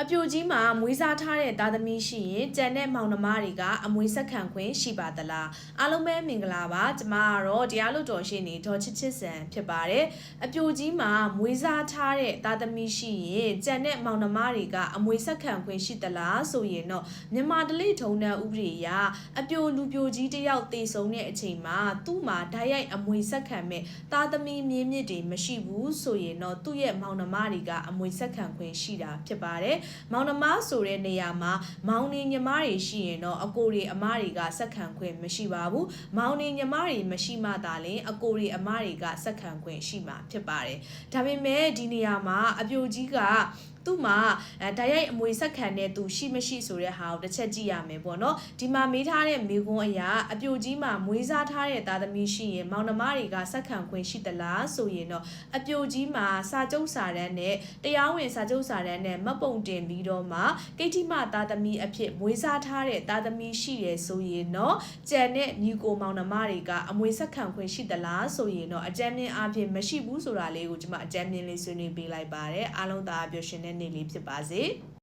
အပြိုကြီးမှာမွေးစားထားတဲ့သားသမီးရှိရင်ကြံတဲ့မောင်နှမတွေကအမွေဆက်ခံခွင့်ရှိပါသလားအားလုံးပဲမင်္ဂလာပါကျမကတော့တရားလွတ်တော်ရှိနေဒေါ်ချစ်ချစ်စံဖြစ်ပါတယ်အပြိုကြီးမှာမွေးစားထားတဲ့သားသမီးရှိရင်ကြံတဲ့မောင်နှမတွေကအမွေဆက်ခံခွင့်ရှိသလားဆိုရင်တော့မြန်မာဒလိထုံတန်းဥပဒေအရအပြိုလူပြိုကြီးတစ်ယောက်တည်ဆုံတဲ့အချိန်မှာသူ့မှာဓာတ်ရိုက်အမွေဆက်ခံမဲ့သားသမီးမြင်းမြစ်တွေမရှိဘူးဆိုရင်တော့သူ့ရဲ့မောင်နှမတွေကအမွေဆက်ခံခွင့်ရှိတာဖြစ်ပါတယ်မောင်နှမဆိုတဲ့နေရာမှာမောင်နေညီမတွေရှိရင်တော့အကိုတွေအမတွေကစက်ခံခွင့်မရှိပါဘူးမောင်နေညီမတွေမရှိမှသာလျှင်အကိုတွေအမတွေကစက်ခံခွင့်ရှိမှာဖြစ်ပါတယ်ဒါပေမဲ့ဒီနေရာမှာအပြိုကြီးက သူ့မှာအဲဓာတ်ရိုက်အမွေဆက်ခံတဲ့သူရှိမရှိဆိုတဲ့ဟာကိုတစ်ချက်ကြည့်ရမယ်ပေါ့နော်ဒီမှာမေးထားတဲ့မေခွန်းအရာအပြိုကြီးမှာမွေးစားထားတဲ့သားသမီးရှိရင်မောင်နှမတွေကစက်ခံခွင့်ရှိသလားဆိုရင်တော့အပြိုကြီးမှာစာကျုပ်စာတန်းနဲ့တရားဝင်စာကျုပ်စာတန်းနဲ့မတ်ပုံတင်ပြီးတော့မှကိဋ္တိမသားသမီးအဖြစ်မွေးစားထားတဲ့သားသမီးရှိရဆိုရင်တော့ကြံတဲ့ညီကိုမောင်နှမတွေကအမွေဆက်ခံခွင့်ရှိသလားဆိုရင်တော့အကြမ်းမြင့်အဖြစ်မရှိဘူးဆိုတာလေးကိုကျွန်မအကြမ်းမြင့်လေးဆွေးနွေးပေးလိုက်ပါတယ်အားလုံးသာပျော်ရွှင်တဲ့နေ့လေးဖြစ်ပါစေ